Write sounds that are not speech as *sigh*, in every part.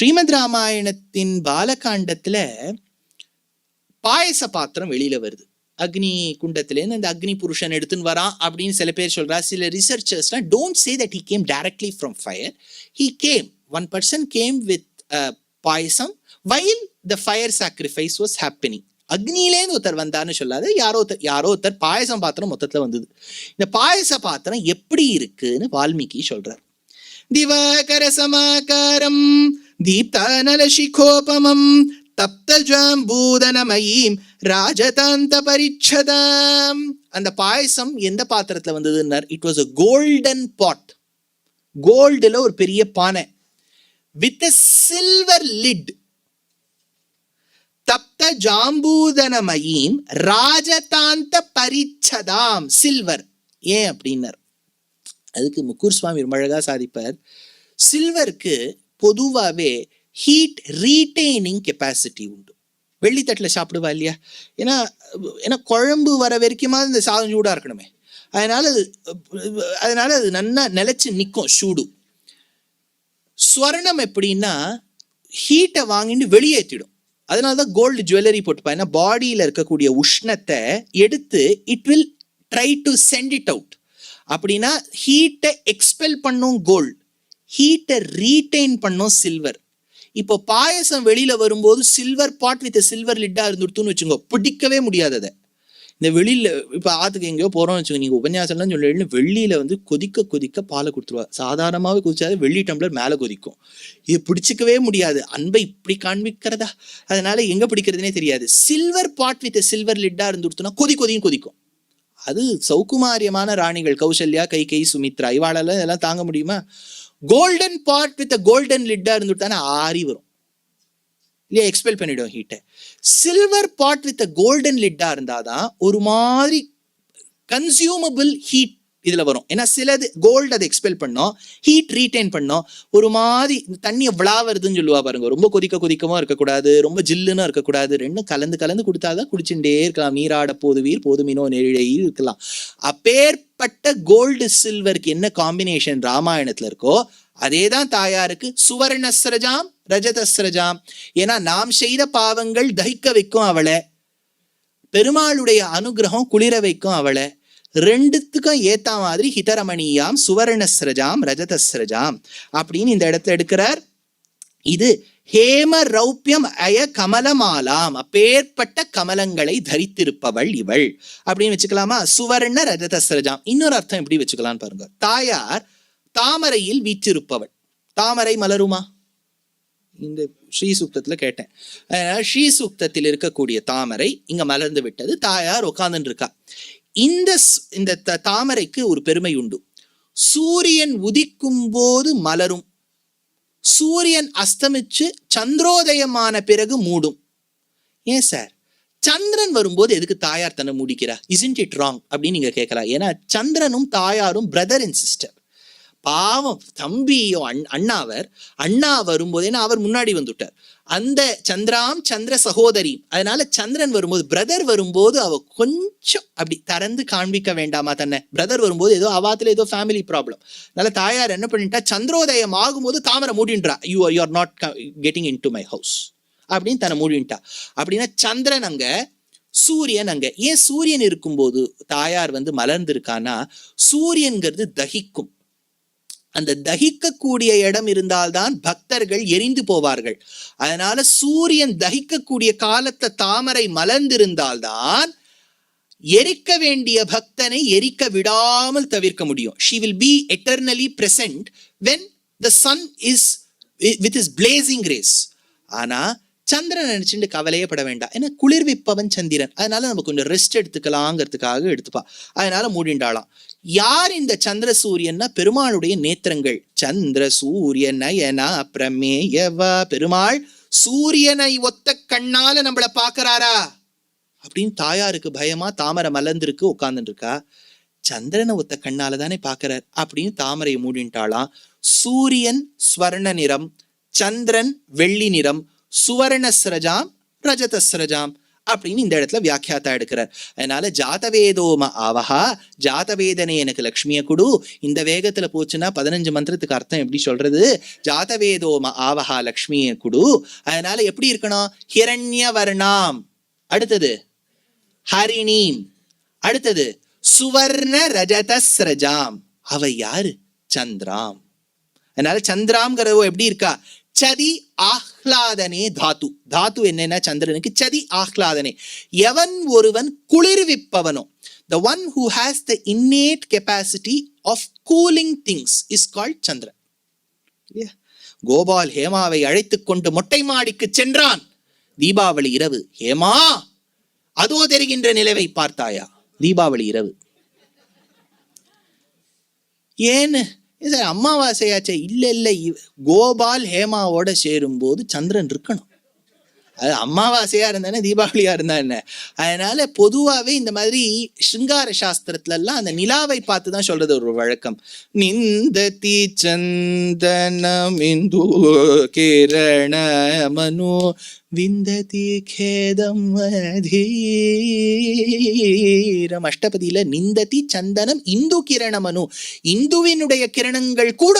ஸ்ரீமத் ராமாயணத்தின் பாலகாண்டத்துல பாயச பாத்திரம் வெளியில வருது. அக்னி குண்டத்திலேருந்து அந்த அக்னி புருஷன் எடுத்துன்னு வரான் அப்படின்னு சில பேர் சொல்றா சில ரிசர்ச்சர்ஸ்லாம் don't say that he came directly from fire he came one person came with payasam while the fire sacrifice was happening அக்னியிலேருந்து ஒருத்தர் வந்தார்னு சொல்லாது யாரோ ஒருத்தர் யாரோ ஒருத்தர் பாயசம் பாத்திரம் மொத்தத்தில் வந்தது. இந்த பாயச பாத்திரம் எப்படி இருக்குன்னு வால்மீகி சொல்றார். திவாகர சமாகாரம் தீப்தானல தப்தஜாம்பூதனமயீம் தப்த ஜாம்பூதனமயீம் ராஜதாந்த பரிச்சதாம் அந்த பாயசம் எந்த பாத்திரத்துல வந்ததுன்னார்? It was a golden pot கோல்டுல ஒரு பெரிய பானை. வித் சில்வர் லிட் தப்த ஜாம்பூதனமயீம் ராஜதாந்த பரிச்சதாம் சில்வர் ஏன் அப்படின்னார்? அதுக்கு முக்கூர் சுவாமி ரொம்ப அழகா சாதிப்பார். சில்வருக்கு பொதுவாகவே ஹீட் ரீட்டைனிங் கெப்பாசிட்டி உண்டு. வெள்ளித்தட்டில் சாப்பிடுவா இல்லையா? ஏன்னா ஏன்னா குழம்பு வர வரைக்குமா இந்த சாதம் சூடாக இருக்கணுமே. அதனால் அது அதனால் அது நல்லா நிலச்சி நிற்கும் சூடு. ஸ்வர்ணம் எப்படின்னா ஹீட்டை வாங்கிட்டு வெளியேற்றிடும். அதனால தான் கோல்டு ஜுவல்லரி போட்டுப்பா ஏன்னா பாடியில் இருக்கக்கூடிய உஷ்ணத்தை எடுத்து it will try to send it out அப்படின்னா ஹீட்டை எக்ஸ்பெல் பண்ணும் கோல்டு ஹீட்டை ரீட்டைன் பண்ணும் சில்வர் இப்போ பாயசம் வெளியில வரும்போது சில்வர் பாட் வித் சில்வர் லிட்டா இருந்துடுத்துன்னு வச்சுக்கோ பிடிக்கவே முடியாது அதை. இந்த வெளியில இப்போ ஆத்துக்கு எங்கேயோ போறோம்னு வச்சுக்கோங்க நீங்க உபன்யாசம்லாம் சொல்லி வெளியில வந்து கொதிக்க கொதிக்க பாலை கொடுத்துருவா. சாதாரணமாகவே கொதிச்சாது வெள்ளி டம்ளர் மேலே கொதிக்கும். இது பிடிச்சிக்கவே முடியாது. அன்பை இப்படி காண்பிக்கிறதா? அதனால எங்க பிடிக்கிறதுனே தெரியாது. சில்வர் பாட் வித் சில்வர் லிட்டா இருந்துடுத்துனா கொதி கொதியும் கொதிக்கும். அது சௌகுமாரியமான ராணிகள் கௌசல்யா கைகை சுமித்ரா இவாளெல்லாம் இதெல்லாம் தாங்க முடியுமா? கோல்டன் பாட் வித் கோல்டன் லிட்டா இருந்துட்டானா? ஆறி வரும். இல்லையா? எக்ஸ்பெல் பண்ணிடும் ஹீட்டை சில்வர் பாட் வித் கோல்டன் லிட்டா இருந்தாதான் ஒரு மாதிரி கன்சியூமபிள் ஹீட் இதில் வரும். ஏன்னா சிலது கோல்டு அதை எக்ஸ்பெல் பண்ணோம் ஹீட் ரீட்டைன் பண்ணோம். ஒரு மாதிரி தண்ணியை விழா வருதுன்னு சொல்லுவா பாருங்க. ரொம்ப கொதிக்க கொதிக்கவும் இருக்கக்கூடாது ரொம்ப ஜில்லுன்னு இருக்கக்கூடாது. ரெண்டும் கலந்து கலந்து கொடுத்தாதான் குடிச்சுட்டே இருக்கலாம். நீராட போதுவீர் போதுமினோ நெழிழையில் இருக்கலாம். அப்பேற்பட்ட கோல்டு சில்வருக்கு என்ன காம்பினேஷன் ராமாயணத்தில் இருக்கோ அதே தான் தாயாருக்கு சுவர்ணஸ்ரஜாம் ரஜதஸ்ரஜாம். ஏன்னா நாம் செய்த பாவங்கள் தகிக்க வைக்கும் அவளை. பெருமாளுடைய அனுகிரகம் குளிர வைக்கும் அவளை. ரெண்டுத்துக்கும் ஏத்த மாதிரி ஹிதரமணியாம் சுவர்ணஸ்ரஜாம் ரஜதஸ்ரஜாம் அப்படின்னு இந்த இடத்துல எடுக்கிறார். இது ஹேம ரௌப்பியம் அய கமலமாலாம் அப்பேற்பட்ட கமலங்களை தரித்திருப்பவள் இவள் அப்படின்னு வச்சுக்கலாமா? சுவர்ண ரஜதஸ்ரஜாம். இன்னொரு அர்த்தம் எப்படி வச்சுக்கலாம்னு பாருங்க. தாயார் தாமரையில் வீற்றிருப்பவள். தாமரை மலருமா? இந்த ஸ்ரீ சூக்தத்துல கேட்டேன். ஸ்ரீ சூக்தத்தில் இருக்கக்கூடிய தாமரை இங்க மலர்ந்து விட்டது. தாயார் உட்கார்ந்துட்டு இருக்கா. இந்த இந்த த- தாமரைக்கு ஒரு பெருமை உண்டு. சூரியன் உதிக்கும் போது மலரும். சூரியன் அஸ்தமிச்சு சந்திரோதயமான பிறகு மூடும். ஏன் சார் சந்திரன் வரும்போது எதுக்கு தாயார் தன்னை மூடிக்கிறா? இஸ்இன்ட் இட் ராங் அப்படின்னு நீங்க கேட்கலாம். ஏன்னா சந்திரனும் தாயாரும் பிரதர் அண்ட் சிஸ்டர் பாவம் தம்பியோ அண் அண்ணாவர் அண்ணா வரும்போது ஏன்னா அவர் முன்னாடி வந்துட்டார். அந்த சந்திராம் சந்திர சகோதரி அதனால சந்திரன் வரும்போது பிரதர் வரும்போது அவ கொஞ்சம் அப்படி திறந்து காண்பிக்க வேண்டாமா தன்னை. பிரதர் வரும்போது ஏதோ அவாத்துல ஏதோ ஃபேமிலி ப்ராப்ளம் அதனால தாயார் என்ன பண்ணிட்டா சந்திரோதயம் ஆகும்போது தாமரை மூடின்றா. You you are not getting into my house அப்படின்னு தன்னை மூடின்ட்டா அப்படின்னா சந்திரன் அங்க சூரியன் அங்க. ஏன் சூரியன் இருக்கும்போது தாயார் வந்து மலர்ந்திருக்கானா சூரியன்கிறது தகிக்கும். அந்த தகிக்கக்கூடிய இடம் இருந்தால்தான் பக்தர்கள் எரிந்து போவார்கள். அதனால சூரியன் தகிக்கக்கூடிய காலத்தை தாமரை மலர்ந்திருந்தால்தான் எரிக்க வேண்டிய பக்தனை எரிக்க விடாமல் தவிர்க்க முடியும். She will be eternally present when the sun is with is blazing rays ஆனால் சந்திரன் நினைச்சுட்டு கவலையே பட வேண்டாம் ஏன்னா குளிர்விப்பவன் சந்திரன். அதனால நம்ம கொஞ்சம் ரெஸ்ட் எடுத்துக்கலாங்கிறதுக்காக எடுத்துப்பா அதனால மூடிண்டாளாம். யார் இந்த சந்திர சூரியன்னா பெருமாளுடைய நேத்திரங்கள். சந்திர சூரிய நயனா பிரமேயவா? பெருமாள் சூரியனை ஒத்த கண்ணால நம்மள பாக்குறாரா அப்படின்னு தாயாருக்கு பயமா தாமரை மலர்ந்துருக்கு உட்கார்ந்துட்டு இருக்கா சந்திரனை ஒத்த கண்ணால தானே பாக்குறார் அப்படின்னு தாமரையை மூடின்ட்டாலாம் சூரியன் ஸ்வர்ண நிறம் சந்திரன் வெள்ளி நிறம் சுவர்ணஸ்ரஜாம் ரஜதஸ்ரஜாம் அப்படின்னு இந்த இடத்துல வியாக்கியாத்தா எடுக்கிறார். அதனால ஜாதவேதோம ஆவஹா ஜாதவேதனை எனக்கு லக்ஷ்மியை கொடு. இந்த வேகத்துல போச்சுன்னா பதினஞ்சு மந்திரத்துக்கு அர்த்தம் எப்படி சொல்றது? ஜாதவேதோம ஆவஹா லக்ஷ்மியை கொடு. அதனால எப்படி இருக்கணும்? ஹிரண்யவர்ணாம். அடுத்தது ஹரிணீம். அடுத்தது சுவர்ண ரஜதஸ்ரஜாம் அவ யாரு? சந்திராம். அதனால சந்திராம்ங்கிறவ எப்படி இருக்கா? சதி ஆஹ்லாதனே தாத்து. தாத்து என்னன்னா சந்திரனுக்கு சதி ஆஹ்லாதனே. எவன் ஒருவன் குளிர்விப்பவனோ the one who has the innate capacity of cooling things is called சந்திரன். கோபால் ஹேமாவை அழைத்துக் கொண்டு மொட்டை மாடிக்கு சென்றான். தீபாவளி இரவு. ஹேமா அதோ தெரிகின்ற நிலவை பார்த்தாயா? தீபாவளி இரவு. ஏன்னு? இது அமாவாசையாச்சே இல்லை இல்லை கோபால் ஹேமாவோட சேரும்போது சந்திரன் இருக்கணும். அது அமாவாசையாக இருந்தானே தீபாவளியாக இருந்தா என்ன? அதனால பொதுவாகவே இந்த மாதிரி சிங்கார சாஸ்திரத்துலலாம் அந்த நிலாவை பார்த்து தான் சொல்றது ஒரு வழக்கம். நிந்ததி சந்தனம் இந்து கிரண மனு விந்ததி கேதம் அதீரம். அஷ்டபதியில நிந்ததி சந்தனம் இந்து கிரணமனு இந்துவினுடைய கிரணங்கள் கூட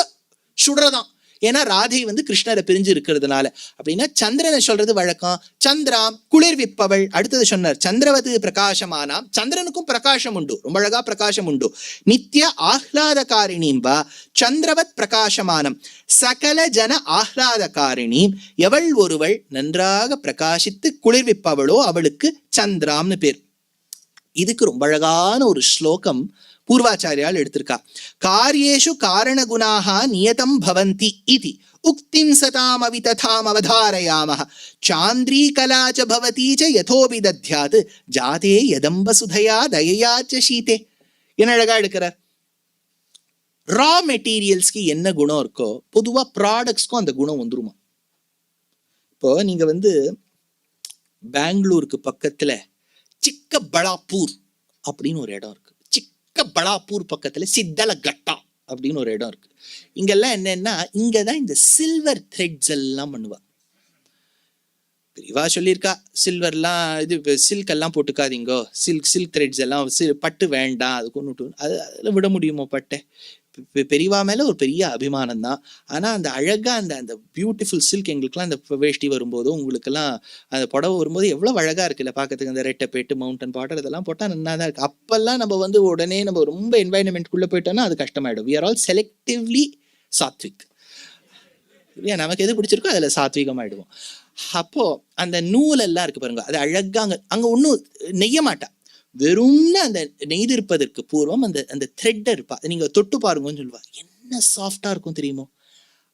சுடுறதாம். ஏன்னா ராதை வந்து கிருஷ்ணரை பிரிஞ்சு இருக்கிறதுனால அப்படின்னா சந்திரனை சொல்றது வழக்கம். சந்திராம் குளிர்விப்பவள். அடுத்தது சொன்னார் சந்திரவது பிரகாசமானாம். சந்திரனுக்கும் பிரகாசம் உண்டு. ரொம்ப அழகா பிரகாசம் உண்டு. நித்திய ஆஹ்லாதகாரிணீம் வா சந்திரவத் பிரகாசமானம். சகல ஜன ஆஹ்லாதகாரிணீம் எவள் ஒருவள் நன்றாக பிரகாசித்து குளிர்விப்பவளோ அவளுக்கு சந்திராம்னு பேர். இதுக்கு ரொம்ப அழகான ஒரு ஸ்லோகம் பூர்வாச்சாரியால் எடுத்திருக்கா. காரியேஷு காரணகுணாக நியதம் பவந்தி இது. உக்திம் சதாம் அவிததாம் அவதாரயாம சாந்திரீ கலாச்ச ச பவதி ச யதோபி தத்யாத் ஜாதே யதம்ப சுதையா தயையா ச சீதே என்ன அழகா எடுக்கிறார்? ரா மெட்டீரியல்ஸ்க்கு என்ன குணம் இருக்கோ பொதுவாக ப்ராடக்ட்ஸ்க்கும் அந்த குணம் வந்துருமா? இப்போ நீங்க வந்து பெங்களூருக்கு பக்கத்துல சிக்கபலாப்பூர் அப்படின்னு ஒரு இடம் இருக்கு. சிக்கபலாப்பூர் பக்கத்துல சித்தலகட்டா அப்படின்னு ஒரு இடம் இருக்கு. இங்கெல்லாம் என்னன்னா இங்கதான் இந்த சில்வர் த்ரெட்ஸ் எல்லாம் பண்ணுவா. பெரியவா சொல்லியிருக்கா சில்வர்லாம் இது சில்க் எல்லாம் போட்டுக்காதீங்கோ. சில்க் சில்க் த்ரெட்ஸ் எல்லாம் பட்டு வேண்டாம் அது கொண்டு அது அதில் விட முடியுமோ பட்டை? பெரியவா மேலே ஒரு பெரிய அபிமானம் தான் ஆனால் அந்த அழகாக அந்த அந்த பியூட்டிஃபுல் சில்க் எங்களுக்குலாம் அந்த வேஷ்டி வரும்போதும் உங்களுக்கெல்லாம் அந்த புடவை வரும்போது எவ்வளோ அழகாக இருக்குல்ல பார்க்கறதுக்கு அந்த ரெட்டைப்பேட்டு மவுண்டன் பாட்டர் இதெல்லாம் போட்டால் நல்லா தான் இருக்குது அப்போல்லாம் நம்ம வந்து உடனே நம்ம ரொம்ப என்வாயன்மெண்ட்குள்ளே போயிட்டோம்னா அது கஷ்டமாயிடும். We are all selectively Satwik. இல்லையா நமக்கு எது பிடிச்சிருக்கோ அதில் சாத்விகமாயிடுவோம். அப்போது அந்த நூலெல்லாம் இருக்குது இருக்கு பாருங்க. அது அழகாக அங்கே அங்கே ஒன்றும் நெய்ய மாட்டா. வெறும்னு அந்த நெய்திருப்பதற்கு பூர்வம் அந்த அந்த த்ரெட் இருப்பா. நீங்க தொட்டு பாருங்கன்னு சொல்லுவா. என்ன சாஃப்டா இருக்கும் தெரியுமோ?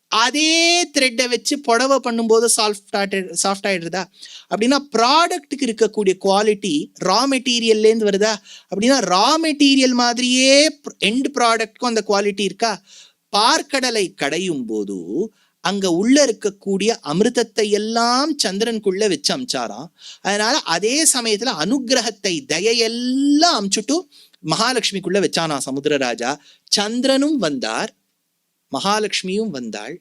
அதே த்ரெட்டை வச்சு புடவை பண்ணும்போது சாஃப்ட் சாஃப்ட் ஆகிடுறதா அப்படின்னா ப்ராடக்ட்டுக்கு இருக்கக்கூடிய குவாலிட்டி ரா மெட்டீரியல்லேருந்து வருதா? அப்படின்னா ரா மெட்டீரியல் மாதிரியே எண்ட் ப்ராடக்ட்க்கும் அந்த குவாலிட்டி இருக்கா? பார்க்கடலை கடையும் போது அங்க உள்ள இருக்கக்கூடிய அமிர்தத்தை எல்லாம் சந்திரனுக்குள்ள வச்சு அமிச்சாராம் அதனால அதே சமயத்துல அனுக்கிரகத்தை தயையெல்லாம் அமிச்சுட்டு மகாலட்சுமிக்குள்ள வச்சானா சமுத்திரராஜா? சந்திரனும் வந்தார் மகாலட்சுமியும் வந்தாள்.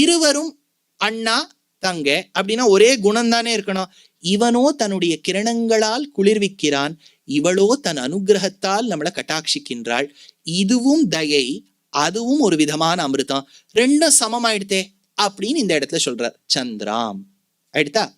இருவரும் அண்ணா தங்க அப்படின்னா ஒரே குணம் தானே இருக்கணும். இவனோ தன்னுடைய கிரணங்களால் குளிர்விக்கிறான் இவளோ தன் அனுக்கிரகத்தால் நம்மளை கட்டாட்சிக்கின்றாள். இதுவும் தயை அதுவும் ஒரு விதமான அமிர்தம். ரெண்டும் சமமாயிடுதே அப்படின்னு இந்த இடத்துல சொல்றார் சந்திராம். ஆயிடுதா?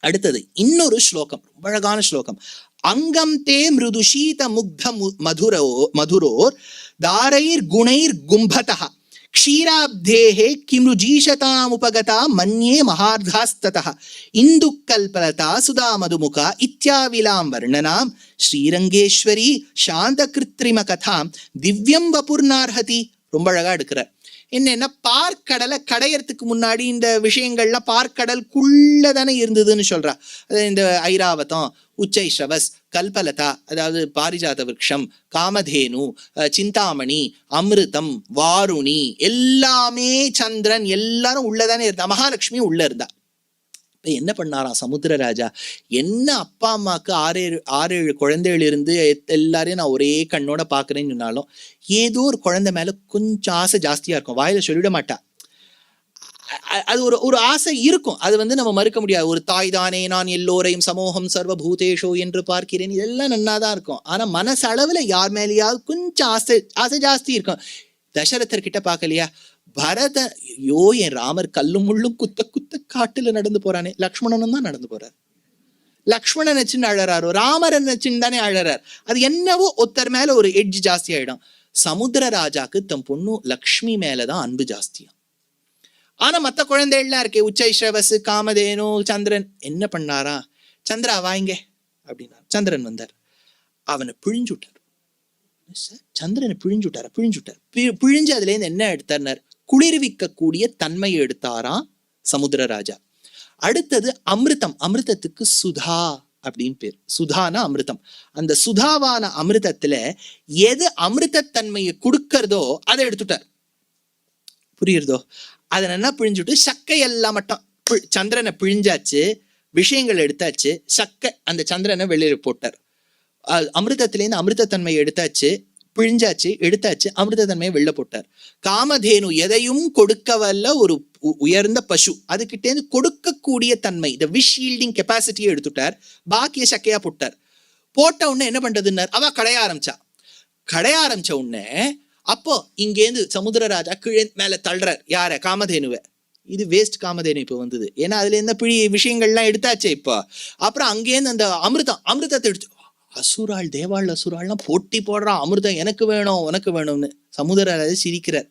அடுத்தது இன்னொரு ஸ்லோகம் ரொம்ப அழகான ஸ்லோகம். அங்கம் தே மிருது சீத முக்த மதுரோ மதுரோர் தாரைர் குணைர் கும்பதா க்ஷீராப்தேஹே கிம்ருஜீஷதாமுபகதா மன்யே மகார்தாஸ்ததः இந்துக்கல்பலதா சுதா மதுமுகா இத்யாவிலாம் வர்ணனாம். ஸ்ரீரங்கேஸ்வரி சாந்த கிருத்ரிம கதாம். திவ்யம் வபுர்னார்ஹதி. ரொம்ப அழகா எடுக்கிறார் என்னன்னா பார்க்கடலை கடையறதுக்கு முன்னாடி இந்த விஷயங்கள்லாம் பார்க்கடலுக்குள்ள தானே இருந்ததுன்னு சொல்றா. அது இந்த ஐராவதம் உச்சை ஸ்ரவஸ் கல்பலதா அதாவது பாரிஜாத விரக்ஷம் காமதேனு சிந்தாமணி அமிர்தம் வாருணி எல்லாமே சந்திரன் எல்லாரும் உள்ளதானே இருந்தா மகாலட்சுமி உள்ள இருந்தா. அப்போ என்ன பண்ணாராம் சமுத்திரராஜா என்ன அப்பா அம்மாவுக்கு ஆறு ஆறேழு ஆறு குழந்தைகள் இருந்து எல்லாரையும் நான் ஒரே கண்ணோட பாக்குறேன்னு சொன்னாலும் ஏதோ ஒரு குழந்தை மேல கொஞ்சம் ஆசை ஜாஸ்தியா இருக்கும். வாயில் சொல்லிட மாட்டா. அது ஒரு ஒரு ஆசை இருக்கும். அது வந்து நம்ம மறுக்க முடியாது. ஒரு தாய் தானே நான் எல்லோரையும் சமூகம் சர்வபூதேஷோ என்று பார்க்கிறேன். இதெல்லாம் நன்னா தான் இருக்கும். ஆனா மனசளவுல யார் மேலேயாவது கொஞ்சம் ஆசை ஆசை ஜாஸ்தி இருக்கும். தசரத்தர்கிட்ட பார்க்கலையா பரத ஐயோ என் ராமர் கல்லும் முள்ளும் குத்த குத்த காட்டுல நடந்து போறானே. லக்ஷ்மணனும் தான் நடந்து போறார். லக்ஷ்மணன் வச்சுன்னு அழறாரு ராமரன் வச்சுன்னு தானே அழறார். அது என்னவோ ஒருத்தர் மேல ஒரு எட்ஜ் ஜாஸ்தி ஆயிடும். சமுத்திர ராஜாக்கு தம் பொண்ணு லக்ஷ்மி மேலதான் அன்பு ஜாஸ்தியா. ஆனா மத்த குழந்தைகள்லாம் இருக்கே உச்சை ஸ்ரவஸ் காமதேனு சந்திரன் என்ன பண்ணாரா? சந்திரா வாங்க அப்படின்னா சந்திரன் வந்தார். அவனை பிழிஞ்சு விட்டார். சந்திரனை பிழிஞ்சு விட்டாரா? பிழிஞ்சு விட்டார். பிழிஞ்சு அதுல இருந்து என்ன எடுத்தார்னார்? குளிர்விக்கக்கூடிய தன்மையை எடுத்தாராம் சமுத்திரராஜா அடுத்தது அமிர்தம் அமிர்தத்துக்கு சுதா அப்படின்னு பேர். சுதானா அமிர்தம். அந்த சுதாவான அமிர்தத்துல எது அமிர்தத்தன்மையை கொடுக்கறதோ அதை எடுத்துட்டார். புரியுறதோ? அதை நல்லா பிழிஞ்சுட்டு சக்கை எல்லாம் மட்டும் சந்திரனை பிழிஞ்சாச்சு விஷயங்கள் எடுத்தாச்சு சக்கை அந்த சந்திரனை வெளியில போட்டார். அஹ் அமிர்தத்திலேருந்து அமிர்தத்தன்மையை எடுத்தாச்சு பிழிஞ்சாச்சு எடுத்தாச்சு அமிர்தத்தன்மையை வெளில போட்டார். காமதேனு எதையும் கொடுக்க வல்ல ஒரு உ- உயர்ந்த பசு. அதுகிட்டேருந்து கொடுக்கக்கூடிய தன்மை இந்த விஷ் ஈல்டிங் கெப்பாசிட்டியை எடுத்துட்டார். பாக்கிய சக்கையா போட்டார். போட்ட உடனே என்ன பண்றதுன்னார்? அவ கடைய ஆரம்பிச்சா. கடைய ஆரம்பிச்ச உடனே அப்போ இங்கேருந்து சமுத்திரராஜா கீழே மேல தள்ளுறார். யார? காமதேனுவை. இது வேஸ்ட் காமதேனு இப்போ வந்தது. ஏன்னா அதுல இருந்த பிழி விஷயங்கள்லாம் எடுத்தாச்சு இப்போ. அப்புறம் அங்கேருந்து அந்த அமிர்தம் அமிர்தத்தை எடுத்து அசுராள் தேவாள் அசுராள்லாம் போட்டி போடுறான் அமிர்தம் எனக்கு வேணும் உனக்கு வேணும்னு. சமுதிரராஜா சிரிக்கிறார்.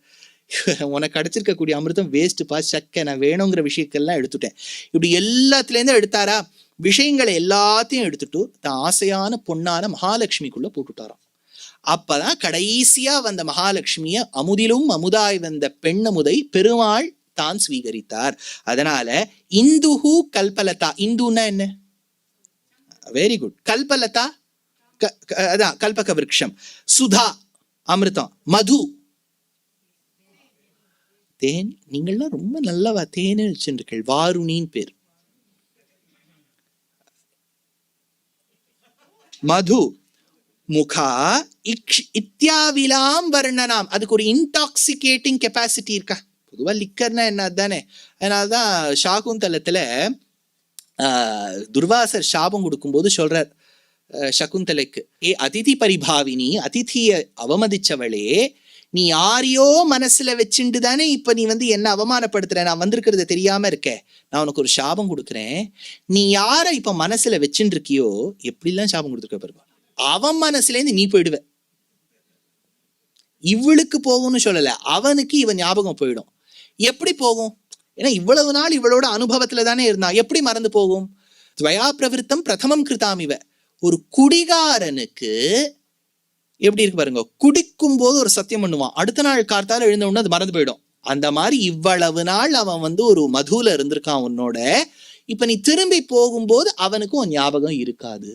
*laughs* உனக்கு அடைச்சிருக்கக்கூடிய அமிர்தம் வேஸ்ட்டுப்பா சக்க நான் வேணுங்கிற விஷயங்கள்லாம் எடுத்துட்டேன். இப்படி எல்லாத்துலேருந்து எடுத்தாரா? விஷயங்களை எல்லாத்தையும் எடுத்துட்டு தான் ஆசையான பொண்ணான மகாலட்சுமிக்குள்ள போட்டுட்டாராம். அப்பதான் கடைசியா வந்த மகாலட்சுமிய அமுதிலும் அமுதாய் வந்த பெண்ணமுதை பெருமாள் தான் ஸ்வீகரித்தார். அதனால இந்துஹு கல்பலதா. இந்துன்னா என்ன? வெரி குட் கல்பலதா அதான் கல்பக விருட்சம் சுதா அமிர்தம். மது. தேன் நீங்கள்லாம் ரொம்ப நல்லவா தேனு வச்சுருக்கீள் வாருணின்னு பேர். மது. முகா இக்ஷ் இத்தியாவிலாம் வர்ணனாம். அதுக்கு ஒரு இன்டாக்சிகேட்டிங் கெப்பாசிட்டி இருக்கா? பொதுவாக லிக்கர்னா என்ன தானே அதனால தான் சாகுந்தலத்துல ஆஹ், துர்வாசர் சாபம் கொடுக்கும்போது சொல்றார். சகுந்தலைக்கு ஏ அதிதி பரிபாவினி அதிதிய அவமதிச்சவளே நீ யாரையோ மனசுல வச்சுண்டு தானே இப்ப நீ வந்து என்ன அவமானப்படுத்துற? நான் வந்திருக்கிறத தெரியாம இருக்க. நான் உனக்கு ஒரு சாபம் கொடுக்குறேன். நீ யார இப்ப மனசுல வச்சுட்டு இருக்கியோ எப்படிலாம் சாபம் கொடுத்துருக்க பாருப்பா அவன் மனசுல இருந்து நீ போயிடுவ. இவளுக்கு போகும்னு சொல்லல. அவனுக்கு இவன் ஞாபகம் போயிடும். எப்படி போகும்? ஏன்னா இவ்வளவு நாள் இவளோட அனுபவத்துல தானே இருந்தா எப்படி மறந்து போகும்? துவயா பிரவிருத்தம் பிரதமம் கிருத்தாம் இவ ஒரு குடிகாரனுக்கு எப்படி இருக்கு பாருங்க குடிக்கும் போது ஒரு சத்தியம் பண்ணுவான். அடுத்த நாள் கார்த்தால எழுந்த உடனே அது மறந்து போயிடும். அந்த மாதிரி இவ்வளவு நாள் அவன் வந்து ஒரு மதுல இருந்திருக்கான் உன்னோட. இப்ப நீ திரும்பி போகும்போது அவனுக்கும் ஞாபகம் இருக்காது.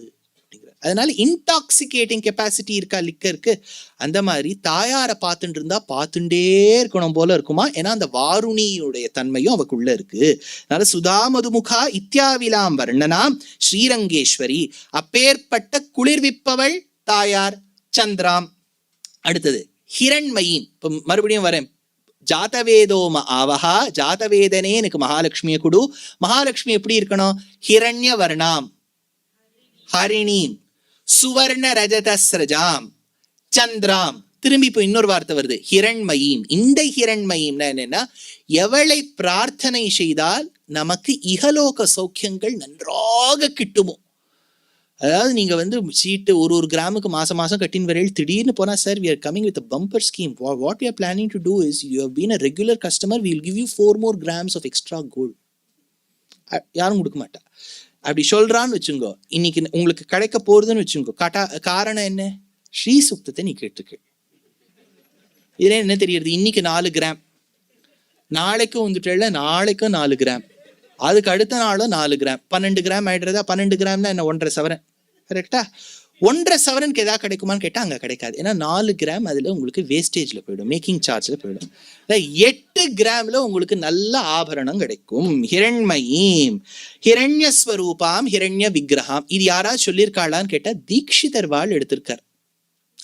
அதனால இன்டாக்சிகேட்டிங் கெப்பாசிட்டி இருக்கா லிக்கருக்கு அந்த மாதிரி தாயாரை பார்த்துட்டு இருந்தா பார்த்துட்டே இருக்கணும் போல இருக்குமா? ஏன்னா அந்த வாருணியுடைய தன்மையும் அவக்குள்ள இருக்கு. அதனால சுதா மதுமுகா இத்தியாவிலாம் வர்ணனாம் ஸ்ரீரங்கேஸ்வரி. அப்பேற்பட்ட குளிர்விப்பவள் தாயார் சந்திராம். அடுத்தது ஹிரண்மயின் இப்போ மறுபடியும் வரேன். ஜாதவேதோம ஆவஹா ஜாதவேதனே எனக்கு மகாலட்சுமியை கொடு. மகாலட்சுமி எப்படி இருக்கணும்? ஹிரண்ய வர்ணாம் ஹரிணீம். சுவர்ண ரஜதஸ்ரஜாம் சந்திராம். திரும்பி இப்போ இன்னொரு வார்த்தை வருது. ஹிரண்மயீம். இந்த ஹிரண்மயீம்னா என்னன்னா எவளை பிரார்த்தனை செய்தால் நமக்கு இகலோக சௌக்கியங்கள் நன்றாக கிட்டுமோ. அதாவது நீங்க வந்து சீட்டு ஒரு ஒரு கிராமுக்கு மாசம் மாசம் கட்டின் வரையில் திடீர்னு போனா sir we are coming with bumper scheme what we are planning to do is you have been a regular customer will give you four more grams of extra gold யாரும் கொடுக்க மாட்டா. அப்படி சொல்றான்னு வச்சுங்கோ. இன்னைக்கு உங்களுக்கு கிடைக்க போறதுன்னு வச்சுங்கோ. கட்டா காரணம் என்ன? ஸ்ரீ சுக்தத்தை நீ கேட்டுக்கு இதுல என்ன தெரியறது இன்னைக்கு நாலு கிராம் நாளைக்கும் வந்துட்டு நாளைக்கும் நாலு கிராம் அதுக்கு அடுத்த நாளும் நாலு கிராம் பன்னெண்டு கிராம் ஆயிடுறதா? பன்னெண்டு கிராம்னா என்ன? ஒன்றரை சவரன். கரெக்டா ஒன்றரை சவரனுக்கு எதாவது கிடைக்குமான்னு கேட்டால் அங்கே கிடைக்காது. ஏன்னா நாலு கிராம் அதில் உங்களுக்கு வேஸ்டேஜில் போயிடும் மேக்கிங் சார்ஜில் போயிடும். எட்டு கிராமில் உங்களுக்கு நல்ல ஆபரணம் கிடைக்கும். ஹிரண்மயீம். ஹிரண்யஸ்வரூபாம் ஹிரண்ய விக்கிரகாம் இது யாராவது சொல்லியிருக்காளான்னு கேட்டால் தீக்ஷிதர் வாழ் எடுத்திருக்கார்.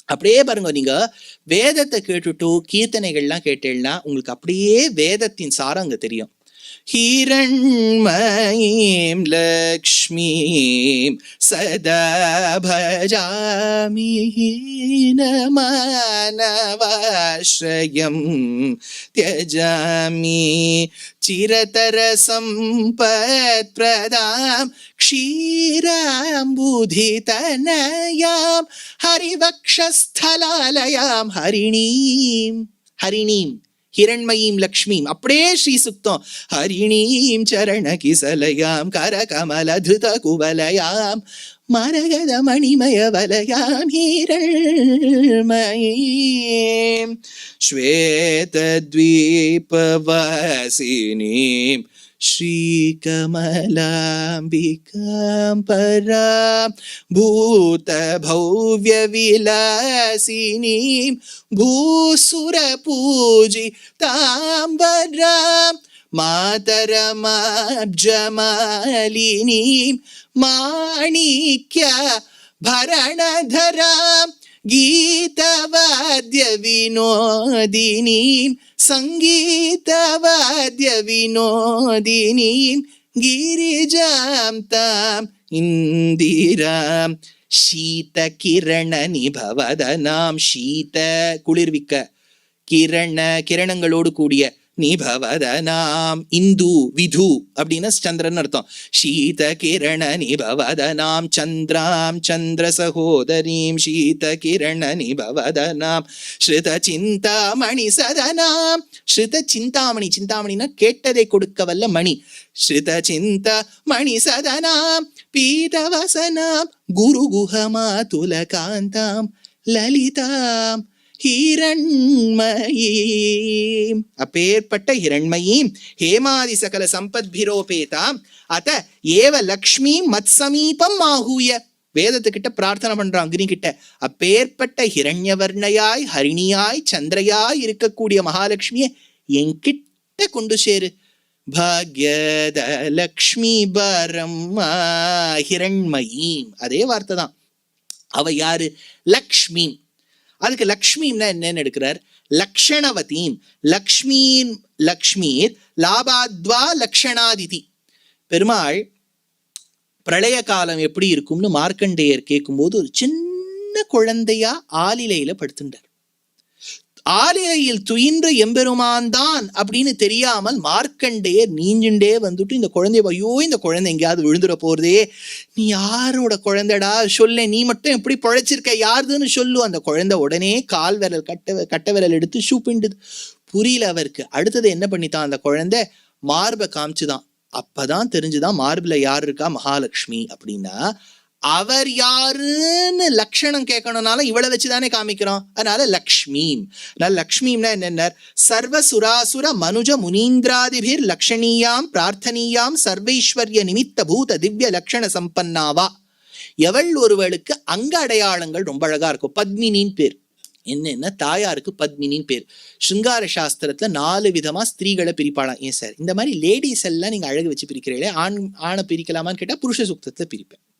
அப்படியே பாருங்க நீங்க வேதத்தை கேட்டுட்டு கீர்த்தனைகள்லாம் கேட்டீங்கன்னா உங்களுக்கு அப்படியே வேதத்தின் சாரம் அங்க தெரியும். हिरण्मयीं लक्ष्मीं सदा भजामि हीनमानवाश्रयं त्यजामि चिरतरसम्पत्प्रदां क्षीराम्बुधितनयां हरिवक्षस्थलालयां हरिणीं हरिणीं ஹிரண்மயீம் லக்ஷ்மியும் அப்படியே ஸ்ரீசுக்தம் ஹரிணீம் சரண கிசலயாம் கரகமல திருத குவலயாம் மரகத மணிமய வலயாம் ஹீரள்மயீம் ஸ்வேதத்வீபவாசினீம் ശ്രീകമലാംബികാം പരാം. ഭൂതഭവ്യവിലാസിനീം ഭൂസുരപൂജി താം വരാം. മാതരമാബ്ജമാലിനീം മാണിക്യ ഭരണധരാം. ಗೀತವಾದ್ಯ ವಿನೋದಿನಿ ಸಂಗೀತವಾದ್ಯ ವಿನೋದಿನಿ ಗಿರಿಜಾಂ ತಾಂ ಇಂದಿರಾಂ ಶೀತ ಕಿರಣ ನಿಭವದ ನಾಂ ಶೀತ ಕುಳಿರ್ವಿಕ್ಕ ಕಿರಣ ಕಿರಣಗಳೋಡು ಕೂಡಿಯ நிபவதனாம் இந்து விது அப்படின்னா சந்திரன் அர்த்தம் சீத கிரண நிபவதனாம் சந்திராம் சந்திர சகோதரீம் சீத கிரண நிபவதனாம் ஸ்ருத சிந்தாமணி சதனாம் ஸ்ருத சிந்தாமணி சிந்தாமணினா கேட்டதை கொடுக்க வல்ல மணி ஸ்ருத சிந்த மணி சதனாம் பீதவசனாம் குரு குஹமாதுல காந்தாம் லலிதாம் ஹிரண்மயீம் அப்பேற்பட்ட ஹிரண்மயீம் ஹேமாதி சகல சம்பத்பிரோபேதாம் அத ஏவ லக்ஷ்மி மத் சமீபம் ஆகூய. வேதத்துக்கிட்ட பிரார்த்தனை பண்றான் அக்னி கிட்ட அப்பேற்பட்ட ஹிரண்யவர்ணையாய் ஹரிணியாய் சந்திரையாய் இருக்கக்கூடிய மகாலட்சுமியை என்கிட்ட கொண்டு சேரு. பாக்யத லக்ஷ்மி பரம்மா ஹிரண்மயீம். அதே வார்த்தை தான். அவ யாரு? லக்ஷ்மி. அதுக்கு லக்ஷ்மின்னா என்னன்னு எடுக்கிறார்? லக்ஷணவதீம். லக்ஷ்மீன் லக்ஷ்மீர் லாபாத்வா லக்ஷணாதிதி. பெருமாள் பிரளய காலம் எப்படி இருக்கும்னு மார்க்கண்டேயர் கேட்கும்போது ஒரு சின்ன குழந்தையா ஆலிலையில படுத்துட்டார் ஆலிலையில் துயின்ற எம்பெருமான் தான் அப்படின்னு தெரியாமல் மார்க்கண்டேயர் நீஞ்சுண்டே வந்துட்டு இந்த குழந்தைய ஐயோ இந்த குழந்தை எங்கேயாவது விழுந்துட போறதே. நீ யாரோட குழந்தைடா? சொல்ல நீ மட்டும் எப்படி பொழைச்சிருக்க யாருதுன்னு சொல்லு. அந்த குழந்தை உடனே கால் விரல் கட்ட கட்ட விரல் எடுத்து ஷூப்பிண்டுது புரியல அவருக்கு. அடுத்தது என்ன பண்ணித்தான் அந்த குழந்தை? மார்பை காமிச்சுதான். அப்பதான் தெரிஞ்சுதான் மார்பில் யார் இருக்கா? மகாலட்சுமி அப்படின்னா அவர் யாருன்னு லக்ஷணம் கேட்கணும்னாலும் இவளை வச்சு தானே காமிக்கிறோம். அதனால லக்ஷ்மீம். நான் லக்ஷ்மின்னா என்னென்ன? சர்வ சுராசுர மனுஜ முனீந்திராதிபிர் லக்ஷணீயாம் பிரார்த்தனீயாம் சர்வைஸ்வர்ய நிமித்த பூத திவ்ய லக்ஷண சம்பன்னாவா? எவள் ஒருவளுக்கு அங்க அடையாளங்கள் ரொம்ப அழகா இருக்கும். பத்மினின் பேர். என்னென்ன? தாயாருக்கு பத்மினின் பேர். ஷிங்கார சாஸ்திரத்துல நாலு விதமா ஸ்திரீகளை பிரிப்பாளாம். ஏன் சார்? இந்த மாதிரி லேடிஸ் எல்லாம் நீங்க அழகு வச்சு பிரிக்கிறீங்களே ஆண் ஆணை பிரிக்கலாமான்னு கேட்டா புருஷ சுத்தத்தை பிரிப்பேன்.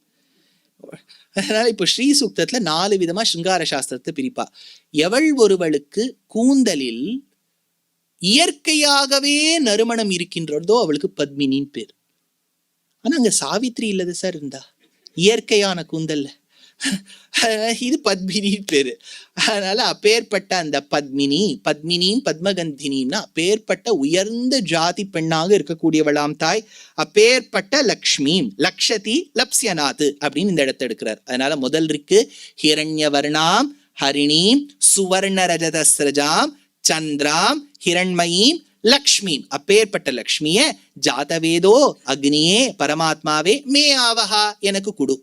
அதனால இப்போ ஸ்ரீ சுக்தத்துல நாலு விதமா சிங்கார சாஸ்திரத்தை பிரிப்பா. எவள் ஒருவளுக்கு கூந்தலில் இயற்கையாகவே நறுமணம் இருக்கின்றதோ அவளுக்கு பத்மினின் பேர். ஆனா அங்க சாவித்ரி இல்லது சார் இருந்தா? இயற்கையான கூந்தல்ல. *laughs* இது பத்மினி பேரு. அதனால அப்பேற்பட்ட அந்த பத்மினி பத்மினியும் பத்மகந்தினின்னா அப்பேற்பட்ட உயர்ந்த ஜாதி பெண்ணாக இருக்கக்கூடியவளாம் தாய் அப்பேற்பட்ட லக்ஷ்மி லக்ஷதி லப்ஸ்யநாத் அப்படின்னு இந்த இடத்த எடுக்கிறார். அதனால முதல் இருக்கு ஹிரண்யவர்ணாம் ஹரிணீம் சுவர்ண ரஜதஸ்ரஜாம் சந்திராம் ஹிரண்மயீம் லக்ஷ்மீம். அப்பேற்பட்ட லக்ஷ்மிய ஜாதவேதோ அக்னியே பரமாத்மாவே மே ஆவஹா எனக்கு குடு.